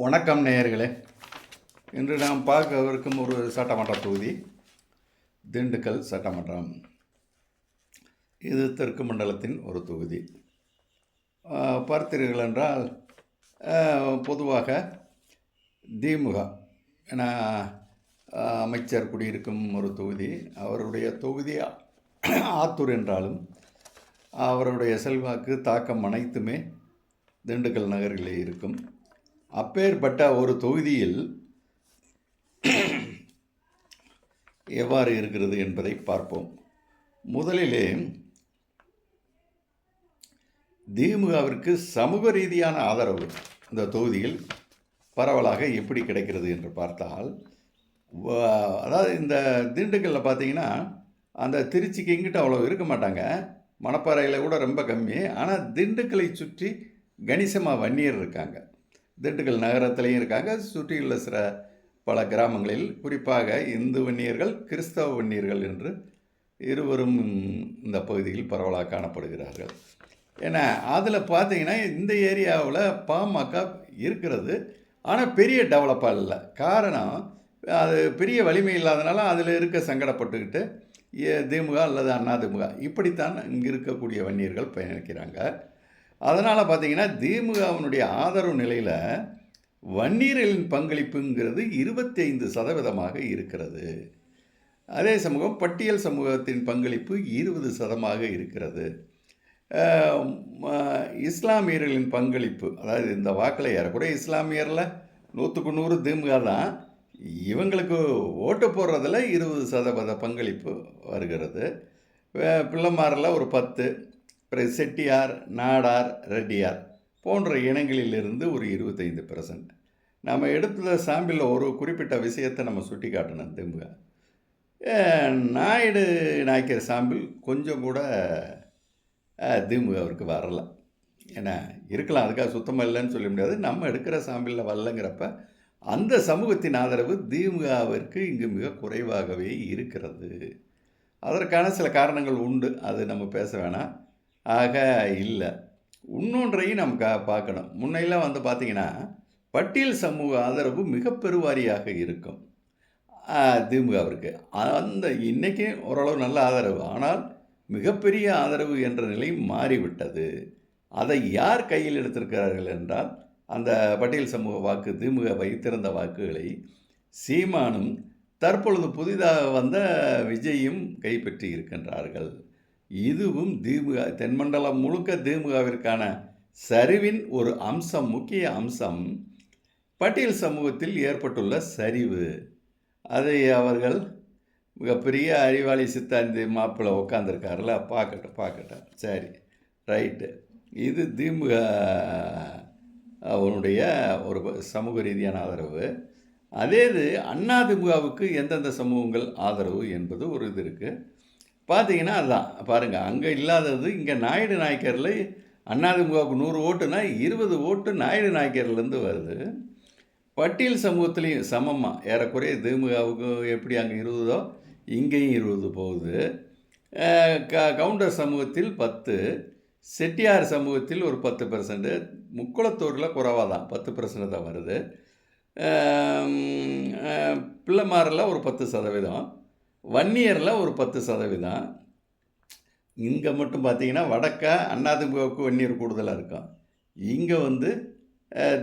வணக்கம் நேயர்களே. இன்று நாம் பார்க்கவிருக்கும் ஒரு சட்டமன்ற தொகுதி திண்டுக்கல் சட்டமன்றம். இது தெற்கு மண்டலத்தின் ஒரு தொகுதி. பார்த்தீர்கள் என்றால் பொதுவாக திமுக என அமைச்சர் குடியிருக்கும் ஒரு தொகுதி. அவருடைய தொகுதி ஆத்தூர் என்றாலும் அவருடைய செல்வாக்கு தாக்கம் அனைத்துமே திண்டுக்கல் நகரிலே இருக்கும். அப்பேற்பட்ட ஒரு தொகுதியில் எவ்வாறு இருக்கிறது என்பதை பார்ப்போம். முதலிலே திமுகவிற்கு சமூக ரீதியான ஆதரவு இந்த தொகுதியில் பரவலாக எப்படி கிடைக்கிறது என்று பார்த்தால் அதாவது இந்த திண்டுக்கல்லில் பார்த்தீங்கன்னா அந்த திருச்சிக்கு இங்கிட்ட அவ்வளோ இருக்க மாட்டாங்க. மணப்பாறையில் கூட ரொம்ப கம்மி. ஆனால் திண்டுக்கலை சுற்றி கணிசமாக வன்னியர் இருக்காங்க. திண்டுக்கல் நகரத்திலையும் இருக்காங்க. சுற்றியுள்ள சில பல கிராமங்களில் குறிப்பாக இந்து வன்னியர்கள் கிறிஸ்தவ வன்னியர்கள் என்று இருவரும் இந்த பகுதியில் பரவலாக காணப்படுகிறார்கள். ஏன்னா அதில் பார்த்தீங்கன்னா இந்த ஏரியாவில் பாமக இருக்கிறது. ஆனால் பெரிய டெவலப்பாக இல்லை. காரணம் அது பெரிய வலிமை இல்லாதனால அதில் இருக்க சங்கடப்பட்டுக்கிட்டு திமுக அல்லது அண்ணா திமுக இப்படித்தான் இங்கே இருக்கக்கூடிய வன்னியர்கள் பயணிக்கிறாங்க. அதனால் பார்த்தீங்கன்னா திமுகவினுடைய ஆதரவு நிலையில் வன்னியர்களின் பங்களிப்புங்கிறது இருபத்தைந்து சதவீதமாக இருக்கிறது. அதே சமூகம் பட்டியல் சமூகத்தின் பங்களிப்பு இருபது சதமாக இருக்கிறது. இஸ்லாமியர்களின் பங்களிப்பு அதாவது இந்த வாக்கில் ஏறக்குறைய இஸ்லாமியரில் நூற்றுக்கு நூறு திமுக தான். இவங்களுக்கு ஓட்டு போடுறதில் இருபது சதவீத பங்களிப்பு வருகிறது. பிள்ளைமாரில் ஒரு பத்து செட்டியார் நாடார் ரெட்டியார் போன்ற இனங்களிலிருந்து ஒரு இருபத்தைந்து பெர்சன்ட். நம்ம எடுத்த சாம்பிளில் ஒரு குறிப்பிட்ட விஷயத்தை நம்ம சுட்டி காட்டணும் திமுக நாயுடு நாய்க்கிற சாம்பிள் கொஞ்சம் கூட திமுக திமுகவிற்கு வரல. ஏன்னா இருக்கலாம் அதுக்காக சுத்தமாக இல்லைன்னு சொல்ல முடியாது. நம்ம எடுக்கிற சாம்பிளில் வரலங்கிறப்ப அந்த சமூகத்தின் ஆதரவு திமுகவிற்கு இங்கு மிக குறைவாகவே இருக்கிறது. அதற்கான சில காரணங்கள் உண்டு. அது நம்ம பேச வேணாம். ஆக இல்லை. இன்னொன்றையும் நம்ம கா பார்க்கணும். முன்னையெல்லாம் வந்து பார்த்திங்கன்னா பட்டியல் சமூக ஆதரவு மிக பெருவாரியாக இருக்கும். திமுகவிற்கு. அந்த இன்றைக்கி ஓரளவு நல்ல ஆதரவு. ஆனால் மிகப்பெரிய ஆதரவு என்ற நிலை மாறிவிட்டது. அதை யார் கையில் எடுத்திருக்கிறார்கள் என்றால் அந்த பட்டியல் சமூக வாக்கு திமுக வைத்திருந்த வாக்குகளை சீமானும் தற்பொழுது புதிதாக வந்த விஜயும் கைப்பற்றி இருக்கின்றார்கள். இதுவும் திமுக தென்மண்டலம் முழுக்க திமுகவிற்கான சரிவின் ஒரு அம்சம் முக்கிய அம்சம். பட்டியல் சமூகத்தில் ஏற்பட்டுள்ள சரிவு. அதை அவர்கள் மிகப்பெரிய அறிவாளி சித்தாந்தி மாப்பிள்ளை உட்காந்துருக்காருல பார்க்கட்டும் பார்க்கட்டும். சரி ரைட்டு. இது திமுக அவனுடைய ஒரு சமூக ரீதியான ஆதரவு. அதே இது அண்ணா திமுகவுக்கு எந்தெந்த சமூகங்கள் ஆதரவு என்பது ஒரு இது இருக்குது பார்த்தீங்கன்னா அதுதான் பாருங்கள் அங்கே இல்லாதது இங்கே நாயுடு நாயக்கரில் அதிமுகவுக்கு நூறு ஓட்டுனா இருபது ஓட்டு நாயுடு நாயக்கர்லேருந்து வருது. பட்டியல் சமூகத்துலேயும் சமமாக ஏறக்குறைய திமுகவுக்கு எப்படி அங்கே இருபதோ இங்கேயும் இருபது போகுது. க கவுண்டர் சமூகத்தில் பத்து செட்டியார் சமூகத்தில் ஒரு பத்து பர்சன்ட்டு முக்குளத்தூரில் குறைவாக தான் பத்து பர்சன்ட் தான் வருது. பிள்ளைமாரில் ஒரு பத்து சதவீதம். வன்னியரில் ஒரு பத்து சதவீதம். இங்கே மட்டும் பார்த்தீங்கன்னா வடக்கா அண்ணாதிமுகவுக்கு வன்னியர் கூடுதலாக இருக்கும். இங்கே வந்து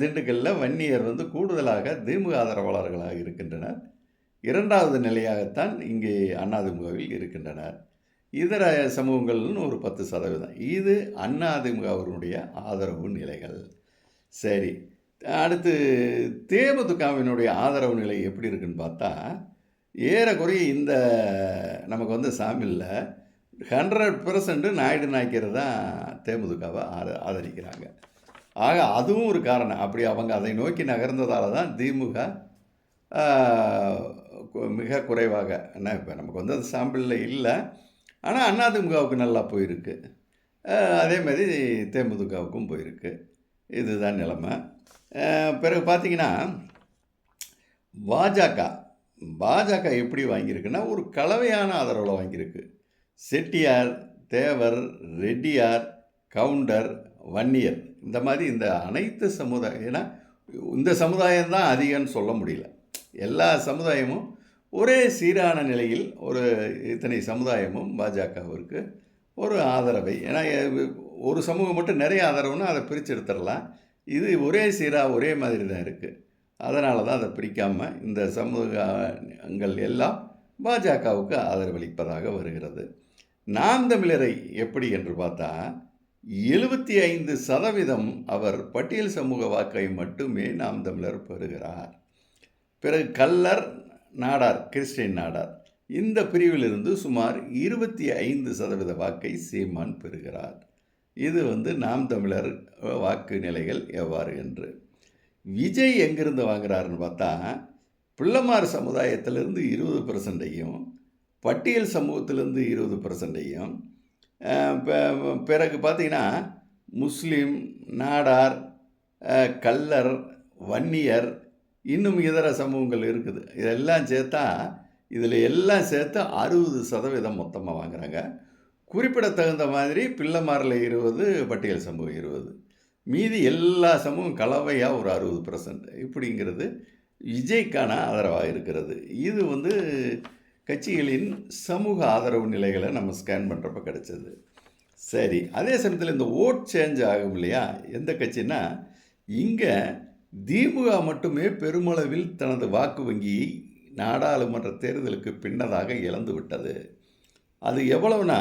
திண்டுக்கல்லில் வன்னியர் வந்து கூடுதலாக திமுக ஆதரவாளர்களாக இருக்கின்றனர். இரண்டாவது நிலையாகத்தான் இங்கே அதிமுகவில் இருக்கின்றனர். இதர சமூகங்கள்னு ஒரு பத்து சதவீதம். இது அதிமுகவினுடைய ஆதரவு நிலைகள். சரி அடுத்து தேமுதிகவினுடைய ஆதரவு நிலை எப்படி இருக்குன்னு பார்த்தா ஏறக்குறைய இந்த நமக்கு வந்து சாமியில் ஹண்ட்ரட் பர்சன்ட் நாயுடு நாய்க்கர் தான் தேமுதிகவை ஆத ஆதரிக்கிறாங்க. ஆக அதுவும் ஒரு காரணம். அப்படி அவங்க அதை நோக்கி நகர்ந்ததால் தான் திமுக மிக குறைவாக என்ன இப்போ நமக்கு வந்து அது சாம்பிளில் இல்லை. ஆனால் அதிமுகவுக்கு நல்லா போயிருக்கு. அதேமாதிரி அதே மாதிரி தேமுதிகவுக்கும் போயிருக்கு. இதுதான் நிலைமை. பிறகு பார்த்தீங்கன்னா பாஜக பாஜக எப்படி வாங்கியிருக்குன்னா ஒரு கலவையான ஆதரவில் வாங்கியிருக்கு. செட்டியார் தேவர் ரெட்டியார் கவுண்டர் வன்னியர். இந்த மாதிரி இந்த அனைத்து சமுதாயம் ஏன்னா இந்த சமுதாயம் தான் அதிகம்னு சொல்ல முடியல. எல்லா சமுதாயமும் ஒரே சீரான நிலையில் ஒரு இத்தனை சமுதாயமும் பாஜகவிற்கு ஒரு ஆதரவை ஏன்னா ஒரு சமூகம் மட்டும் நிறைய ஆதரவுன்னா அதை பிரித்து எடுத்துடலாம். இது ஒரே சீராக ஒரே மாதிரி தான் இருக்குது அதனால தான் அதை பிரிக்காமல் இந்த சமூகங்கள் எல்லாம் பாஜகவுக்கு ஆதரவளிப்பதாக வருகிறது. நாம் தமிழரை எப்படி என்று பார்த்தா எழுபத்தி ஐந்து சதவீதம் அவர் பட்டியல் சமூக வாக்கை மட்டுமே நாம் தமிழர் பெறுகிறார். பிறகு கல்லர் நாடார் கிறிஸ்டின் நாடார் இந்த பிரிவிலிருந்து சுமார் இருபத்தி ஐந்து சதவீத வாக்கை சீமான் பெறுகிறார். இது வந்து நாம் தமிழர் வாக்கு நிலைகள் எவ்வாறு என்று. விஜய் எங்கிருந்து வாங்குறாருன்னு பார்த்தா பிள்ளைமார் சமுதாயத்திலேருந்து இருபது பர்சன்டையும் பட்டியல் சமூகத்திலிருந்து இருபது பர்சன்டையும் பிறகு பார்த்தீங்கன்னா முஸ்லீம் நாடார் கல்லர் வன்னியர் இன்னும் இதர சமூகங்கள் இருக்குது. இதெல்லாம் சேர்த்தா இதில் எல்லாம் சேர்த்து அறுபது சதவீதம் மொத்தமாக வாங்குறாங்க. குறிப்பிடத்தகுந்த மாதிரி பிள்ளைமாரில் இருபது பட்டியல் சமூகம் இருபது. மீதி எல்லா சமூகம் கலவையாக ஒரு அறுபது பர்சன்ட் இப்படிங்கிறது விஜய்க்கான ஆதரவாக இருக்கிறது. இது வந்து கட்சிகளின் சமூக ஆதரவு நிலைகளை நம்ம ஸ்கேன் பண்ணுறப்ப கிடைச்சது. சரி அதே சமயத்தில் இந்த ஓட் சேஞ்ச் ஆகும் இல்லையா? எந்த கட்சின்னா இங்கே திமுக மட்டுமே பெருமளவில் தனது வாக்கு வங்கியை நாடாளுமன்ற தேர்தலுக்கு பின்னதாக இழந்து விட்டது அது எவ்வளவுனா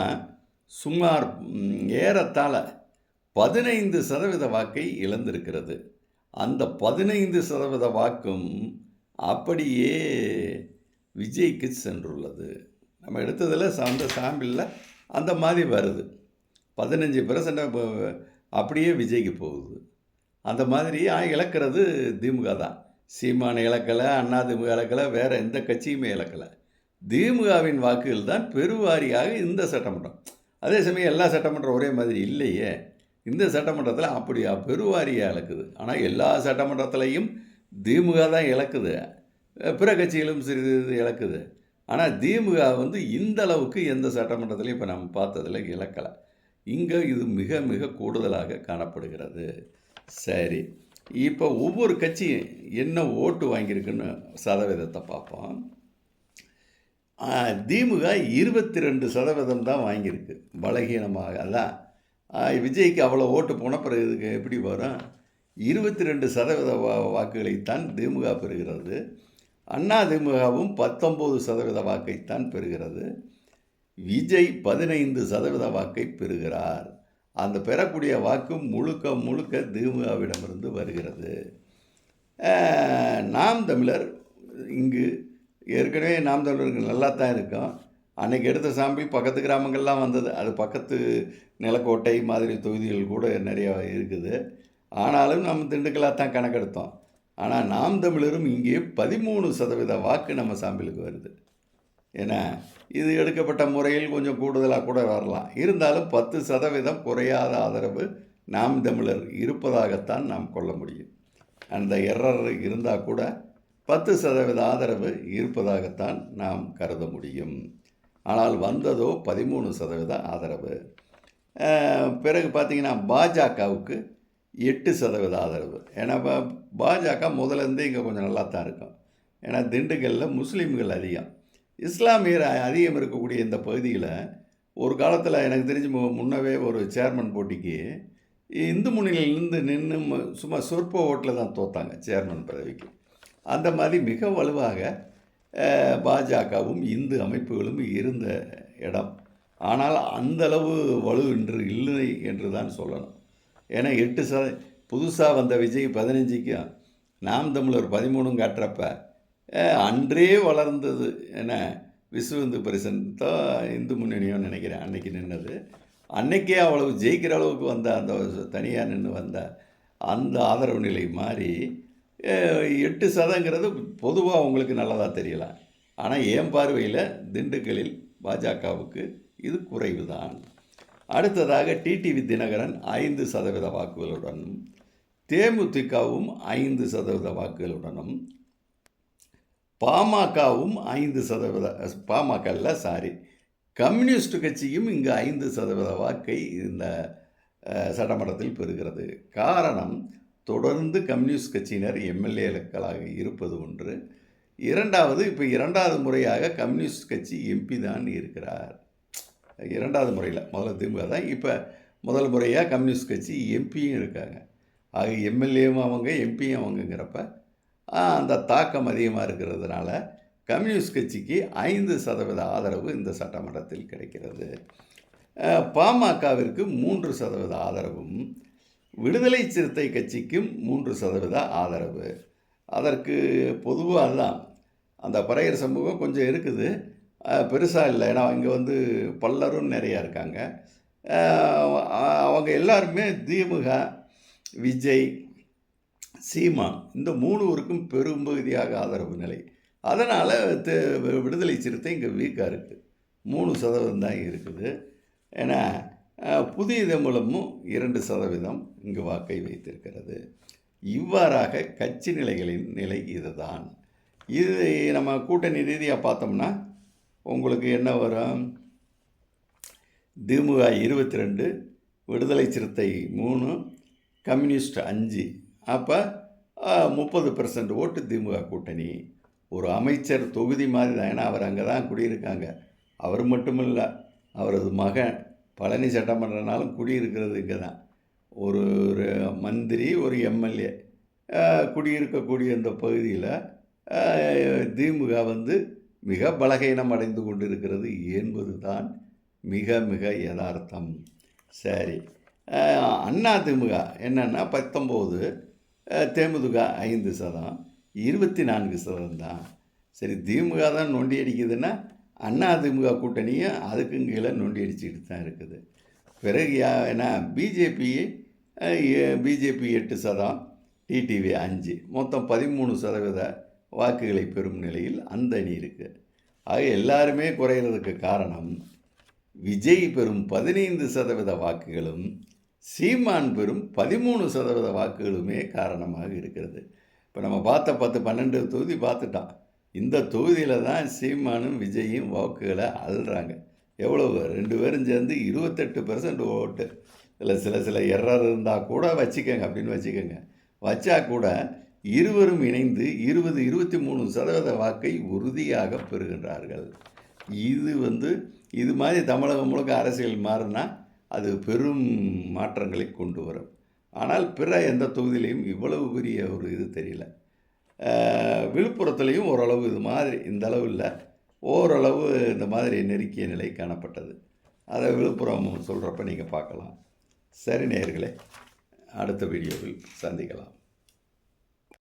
சுமார் ஏறத்தாழ பதினைந்து சதவீத வாக்கை இழந்திருக்கிறது. அந்த பதினைந்து சதவீத வாக்கும் அப்படியே விஜய்க்கு சென்றுள்ளது. நம்ம எடுத்ததில் அந்த சாம்பிளில் அந்த மாதிரி வருது. பதினஞ்சு பெர்சன்ட் அப்படியே விஜய்க்கு போகுது. அந்த மாதிரி இழக்கிறது திமுக தான். சீமான இழக்கலை அண்ணா திமுக இழக்கலை வேறு எந்த கட்சியுமே இழக்கலை. திமுகவின் வாக்குகள் தான் பெருவாரியாக இந்த சட்டமன்றம். அதே சமயம் எல்லா சட்டமன்றம் ஒரே மாதிரி இல்லையே. இந்த சட்டமன்றத்தில் அப்படியா பெருவாரியாக இழக்குது. ஆனால் எல்லா சட்டமன்றத்திலையும் திமுக தான் இழக்குது. பிற கட்சிகளும் சிறிது இழக்குது. ஆனால் திமுக வந்து இந்த அளவுக்கு எந்த சட்டமன்றத்திலையும் இப்போ நம்ம பார்த்ததில் இழக்கலை. இங்கே இது மிக மிக கூடுதலாக காணப்படுகிறது. சரி. இப்போ ஒவ்வொரு கட்சியும் என்ன ஓட்டு வாங்கியிருக்குன்னு சதவீதத்தை பார்ப்போம். திமுக இருபத்தி ரெண்டு சதவீதம் தான் வாங்கியிருக்கு. பலகீனமாக. அதான் விஜய்க்கு அவ்வளோ ஓட்டு போன பிறகு இதுக்கு எப்படி வரும் இருபத்தி ரெண்டு சதவீத வா வாக்குகளைத்தான் திமுக பெறுகிறது. அண்ணா திமுகவும் பத்தொம்போது சதவீத வாக்கைத்தான் பெறுகிறது. விஜய் பதினைந்து சதவீத வாக்கை பெறுகிறார். அந்த பெறக்கூடிய வாக்கு முழுக்க முழுக்க திமுகவிடமிருந்து வருகிறது. நாம் தமிழர் இங்கு ஏற்கனவே நாம் தமிழர்கள் நல்லா தான் இருக்கோம். அன்றைக்கி எடுத்த சாம்பிள் பக்கத்து கிராமங்கள்லாம் வந்தது. அது பக்கத்து நிலக்கோட்டை மாதிரி தொகுதிகள் கூட நிறையா இருக்குது. ஆனாலும் நம்ம திண்டுக்கலாக தான் கணக்கெடுத்தோம். ஆனால் நாம் தமிழரும் இங்கே பதிமூணு சதவீத வாக்கு நம்ம சாம்பிளுக்கு வருது. ஏன்னா இது எடுக்கப்பட்ட முறையில் கொஞ்சம் கூடுதலாக கூட வரலாம். இருந்தாலும் பத்து சதவீதம் குறையாத ஆதரவு நாம் தமிழர் இருப்பதாகத்தான் நாம் கொள்ள முடியும். அந்த எரர் இருந்தால் கூட பத்து சதவீத ஆதரவு இருப்பதாகத்தான் நாம் கருத முடியும். ஆனால் வந்ததோ பதிமூணு சதவீத ஆதரவு. பிறகு பார்த்தீங்கன்னா பாஜகவுக்கு எட்டு சதவீத ஆதரவு. ஏன்னா பாஜக முதலேருந்து இங்கே கொஞ்சம் நல்லா தான் இருக்கும். ஏன்னா திண்டுக்கல்லில் முஸ்லீம்கள் அதிகம். இஸ்லாமியர் அதிகம் இருக்கக்கூடிய இந்த பகுதியில் ஒரு காலத்தில் எனக்கு தெரிஞ்சு முன்னவே ஒரு சேர்மன் போட்டிக்கு இந்து முன்னிலையிலிருந்து நின்று சும்மா சொற்ப ஓட்டில் தான் தோத்தாங்க சேர்மன் பதவிக்கு. அந்த மாதிரி மிக வலுவாக பாஜகவும் இந்து அமைப்புகளும் இருந்த இடம். ஆனால் அந்தளவு வலு இன்று இல்லை என்று தான் சொல்லணும். ஏன்னா எட்டு சத புதுசாக வந்த விஜய் பதினஞ்சுக்கும் நாம் தமிழர் பதிமூணும் காட்டுறப்ப அன்றே வளர்ந்தது என்ன விஸ்வ இந்து பரிசன்தோ இந்து முன்னணியோ நினைக்கிறேன் அன்னைக்கு நின்னது. அன்னைக்கே அவ்வளவு ஜெயிக்கிற அளவுக்கு வந்த அந்த தனியாக நின்று வந்த அந்த ஆதரவு நிலை மாறி எட்டு சதங்கிறது பொதுவாக உங்களுக்கு நல்லதாக தெரியலாம் ஆனால் என் பார்வையில் திண்டுக்கலில் பாஜகவுக்கு இது குறைவு தான் அடுத்ததாக டிடிவி தினகரன் ஐந்து சதவீத வாக்குகளுடனும் தேமுதிகவும் ஐந்து சதவீத வாக்குகளுடனும் பாமகவும் ஐந்து சதவீத பாமகல்ல சாரி கம்யூனிஸ்ட் கட்சியும் இங்கு ஐந்து சதவீத வாக்கை இந்த சட்டமன்றத்தில் பெறுகிறது. காரணம் தொடர்ந்து கம்யூனிஸ்ட் கட்சியினர் எம்எல்ஏக்களாக இருப்பது ஒன்று. இரண்டாவது இப்போ இரண்டாவது முறையாக கம்யூனிஸ்ட் கட்சி எம்பி தான் இருக்கிறார். இரண்டாவது முறையில் முதல்ல திமுக தான் இப்போ முதல் முறையாக கம்யூனிஸ்ட் கட்சி எம்பியும் இருக்காங்க. ஆக எம்எல்ஏவும் அவங்க எம்பியும் அவங்கங்கிறப்ப அந்த தாக்கம் அதிகமாக இருக்கிறதுனால கம்யூனிஸ்ட் கட்சிக்கு ஐந்து சதவீத ஆதரவு இந்த சட்டமன்றத்தில் கிடைக்கிறது. பாமகவிற்கு மூன்று சதவீத ஆதரவும் விடுதலை சிறுத்தை கட்சிக்கும் மூன்று சதவீத ஆதரவு. அதற்கு பொதுவாக தான் அந்த பறையர் சமூகம் கொஞ்சம் இருக்குது. பெருசாக இல்லை. ஏன்னா இங்கே வந்து பல்லரும் நிறையா இருக்காங்க. அவங்க எல்லாருமே திமுக விஜய் சீமான் இந்த மூணுவருக்கும் பெரும்பகுதியாக ஆதரவு நிலை. அதனால் விடுதலை சிறுத்தை இங்கே வீக்காக இருக்குது மூணு சதவீதம் தான் இருக்குது. ஏன்னா புதிய தமிழமும் இரண்டு சதவீதம் இங்கு வாக்கை வைத்திருக்கிறது. இவ்வாறாக கட்சி நிலைகளின் நிலை இதுதான். இது நம்ம கூட்டணி ரீதியாக பார்த்தோம்னா உங்களுக்கு என்ன வரும்? திமுக இருபத்தி ரெண்டு விடுதலை சிறுத்தை மூணு கம்யூனிஸ்ட் அஞ்சு. அப்போ முப்பது பெர்சன்ட் ஓட்டு திமுக கூட்டணி. ஒரு அமைச்சர் தொகுதி மாதிரி தான். ஏன்னா அவர் அங்கே தான் குடியிருக்காங்க. அவர் மட்டும் இல்லை அவரது மகன் பழனி சட்டமன்றனாலும் குடியிருக்கிறது இங்கே தான் ஒரு ஒரு மந்திரி ஒரு எம்எல்ஏ குடியிருக்கக்கூடிய இந்த பகுதியில் திமுக வந்து மிக பலகீனம் அடைந்து கொண்டிருக்கிறது என்பது தான் மிக மிக யதார்த்தம். சரி. அண்ணா திமுக என்னென்னா பத்தொம்போது தேமுதுக ஐந்து சதம் இருபத்தி நான்கு சதம் தான். சரி திமுக தான் நொண்டி அடிக்குதுன்னா அண்ணா திமுக கூட்டணியும் அதுக்கும் கீழே நொண்டியடிச்சுக்கிட்டு தான் இருக்குது. பிறகு யா ஏன்னா பிஜேபி பிஜேபி எட்டு சதம் டிடிவி அஞ்சு. மொத்தம் பதிமூணு சதவீத வாக்குகளை பெறும் நிலையில் அந்த அணி இருக்குது ஆக எல்லாருமே குறையிறதுக்கு காரணம் விஜய் பெறும் பதினைந்து சதவீத வாக்குகளும் சீமான் பெறும் பதிமூணு சதவீத வாக்குகளுமே காரணமாக இருக்கிறது. இப்போ நம்ம பார்த்த பத்து பன்னெண்டு தொகுதி பார்த்துட்டோம். இந்த தொகுதியில் தான் சீமானும் விஜயும் வாக்குகளை அள்ளுறாங்க. எவ்வளவு? ரெண்டு பேரும் சேர்ந்து இருபத்தெட்டு பெர்சன்ட் ஓட்டு. இதில் சில சில எரர் இருந்தால் கூட வச்சுக்கோங்க அப்படின்னு வச்சுக்கோங்க. வச்சா கூட இருவரும் இணைந்து இருபது இருபத்தி மூணு சதவீத வாக்கை உறுதியாக பெறுகின்றார்கள். இது வந்து இது மாதிரி தமிழகம் முழுக்க அரசியல் மாறினா அது பெரும் மாற்றங்களை கொண்டு வரும். ஆனால் பிற எந்த தொகுதியிலையும் இவ்வளவு பெரிய ஒரு இது தெரியல. விழுப்புரத்துலேயும் ஓரளவு இது மாதிரி இந்த அளவு இல்லை. ஓரளவு இந்த மாதிரி நெருக்கிய நிலை காணப்பட்டது. அதை விழுப்புரம் சொல்கிறப்ப நீங்கள் பார்க்கலாம். சரி நேயர்களே அடுத்த வீடியோவில் சந்திக்கலாம்.